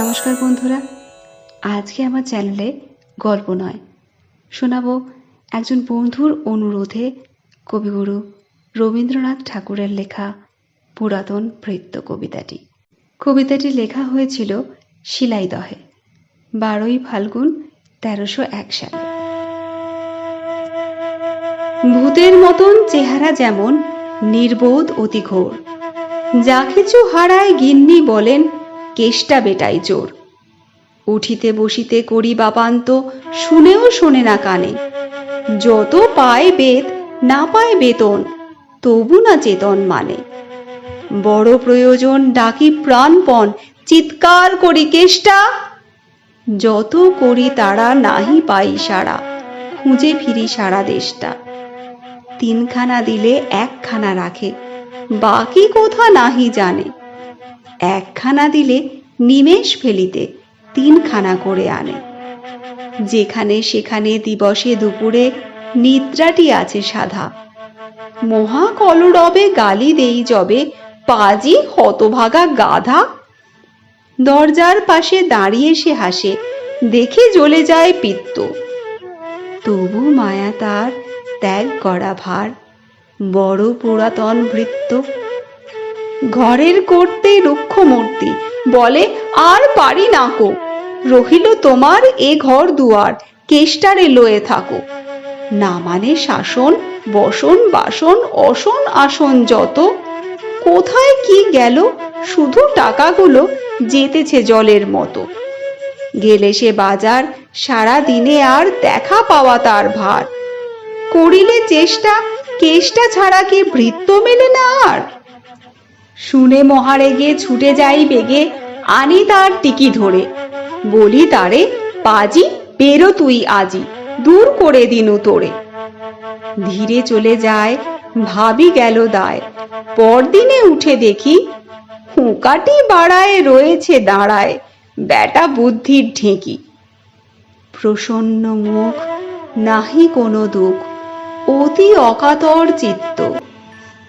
নমস্কার বন্ধুরা। আজকে আমার চ্যানেলে গল্প নয়। শোনাবো একজন বন্ধুর অনুরোধে কবিগুরু রবীন্দ্রনাথ ঠাকুরের লেখা পুরাতন ভৃত্য কবিতাটি। কবিতাটি লেখা হয়েছিল শিলাইদহে, বারোই ফাল্গুন তেরোশো এক সালে। ভূতের মতন চেহারা যেমন নির্বোধ অতি ঘোর, যা কিছু হারায় গিন্নি বলেন কেষ্টা বেটাই চোর উঠিতে বসিতে করি বাপান্ত, শুনেও শোনে না কানে। যত পায় বেদ, না পায় বেতন, তবু না চেতন মানে। বড় প্রয়োজন ডাকি প্রাণপণ, চিৎকার করি কেষ্টা। যত করি তারা নাহি পাই সারা খুঁজে ফিরি সারা দেশটা। তিনখানা দিলে একখানা রাখে, বাকি কোথা নাহি জানে। একখানা দিলে নিমেষ ফেলিতে তিনখানা করে আনে। যেখানে সেখানে দিবসে দুপুরে নিদ্রাটি আছে সাধা। মহা কলরবে গালি দেই যবে পাজি হতভাগা গাধা। দরজার পাশে দাঁড়িয়ে সে হাসে, দেখে জ্বলে যায় পিত্ত। তবু মায়া তার ত্যাগ করা ভার। বড় পুরাতন ভৃত্য ঘরের করতে রুক্ষ মূর্তি বলে, আর পারি না কো। রহিল তোমার এ ঘর দুয়ার, কেষ্টারে লয়ে থাকো। না মানে শাসন, বসন, বাসন, অসন, আসন যত। কোথায় কি গেল, শুধু টাকাগুলো যেতেছে জলের মতো। গেলে সে বাজার সারা দিনে আর দেখা পাওয়া তার ভার। করিলে চেষ্টা, কেষ্টা ছাড়া কি ভৃত্য মেলে না আর? শুনে মহারেগে ছুটে যাই বেগে। আনি তার টিকি ধরে। বলি, তারে, পাজি, বেরো তুই আজি, দূর করে দিনু তোরে। ধীরে চলে যায়, ভাবি গেল দায়। পরদিনে উঠে দেখি, হুঁকাটি বাড়ায় রয়েছে দাঁড়ায় বেটা বুদ্ধির ঢেঁকি। প্রসন্ন মুখ, নাহি কোনো দুঃখ, অতি অকাতর চিত্ত।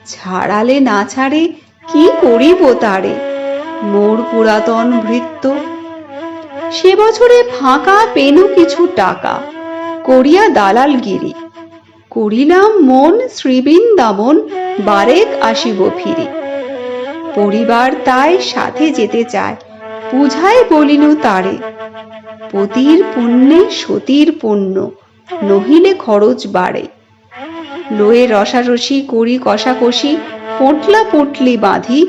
ছাড়ালে না ছাড়ে কি করিব তারে? মোর পুরাতন ভৃত্য। সে বছরে ফাঁকা পেনু কিছু টাকা, করিয়া দালালগিরি। করিলাম মন শ্রীবৃন্দাবন, বারেক আসিব ফিরি। পরিবার তাই সাথে যেতে চায় বুঝায় বলিনু তারে, পতির পুণ্যে সতীর পুণ্য, নহিলে খরচ বাড়ে। লয়ে রসারসি করি কষাকষি পোটলা পোটলি বাঁধি,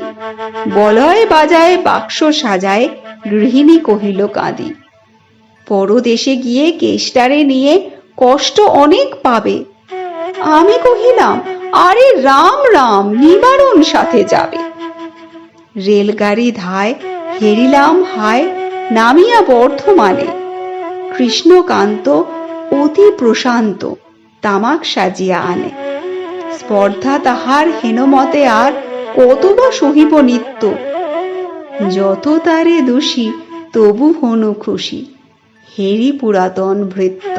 বলয় বাজায়, বাক্স সাজায়, গৃহিণী কহিল, কাঁদি। পরদেশে গিয়ে কেষ্টারে নিয়ে কষ্ট অনেক পাবে। আমি কহিলাম, আরে রাম রাম, নিবারণ সাথে যাবে। রেলগাড়ি ধায় হেরিলাম হায়, নামিয়া বর্ধমানে। কৃষ্ণকান্ত অতি প্রশান্ত, তামাক সাজিয়া আনে। স্পর্ধা তাহার হেনমতে আর কতবা সহিব নিত্য। যত তারে দোষী, তবু হনু খুশি। হেরি পুরাতন ভৃত্য।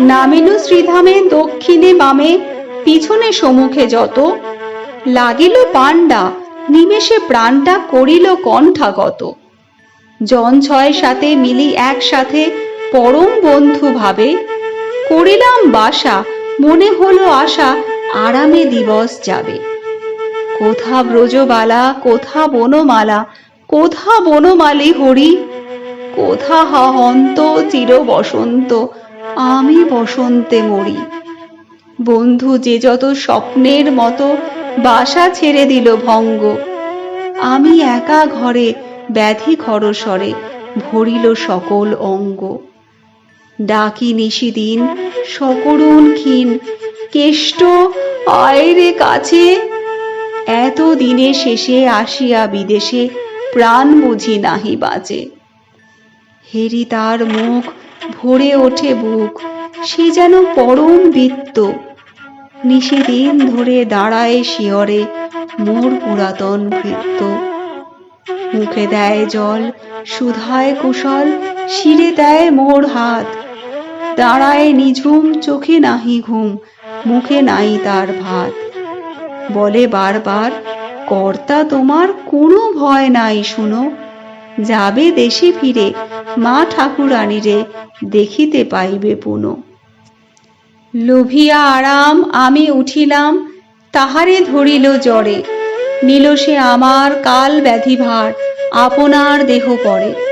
নামিল শ্রীধামে, দক্ষিণে বামে, পিছনে সম্মুখে যত। লাগিল পাণ্ডা, নিমেষে প্রাণটা করিল কণ্ঠাগত। জন ছয় সাথে মিলি একসাথে পরম বন্ধু ভাবে করিলাম বাসা মনে হলো আশা আরামে দিবস যাবে। কোথা ব্রজবালা, কোথা বনমালা, কোথা বনমালী হরি, কোথা হন্ত চির বসন্ত, আমি বসন্তে মরি। বন্ধু, যে যত স্বপ্নের মতো বাসা ছেড়ে দিল ভঙ্গ, আমি একা ঘরে ব্যাধি খরস্বরে ভরিল সকল অঙ্গ। ডাকি নিশিদিন সকরুণ ক্ষীণ। কেষ্ট, আয়রে কাছে। এত দিনে শেষে আসিয়া বিদেশে প্রাণ বুঝি নাহি বাঁচে হেরি তার মুখ ভরে ওঠে বুক, সে যেন পরম বৃত্ত। নিশিদিন ধরে দাঁড়ায় শিয়রে মোর পুরাতন ভৃত্য। মুখে দেয় জল, সুধায় কুশল, শিরে দেয় মোর হাত। দাঁড়ায় নিঝুম, চোখে নাহি ঘুম, মুখে নাই তার ভাত। বলে বারবার, কর্তা, তোমার কোনো ভয় নাই, শুনো। যাবে দেশে ফিরে, মা ঠাকুরানীরে দেখিতে পাইবে পুনঃ। লোভিয়া আরাম, আমি উঠিলাম, তাহারে ধরিল জ্বরে। নিল সে আমার কাল ব্যাধি ভার আপনার দেহ পরে।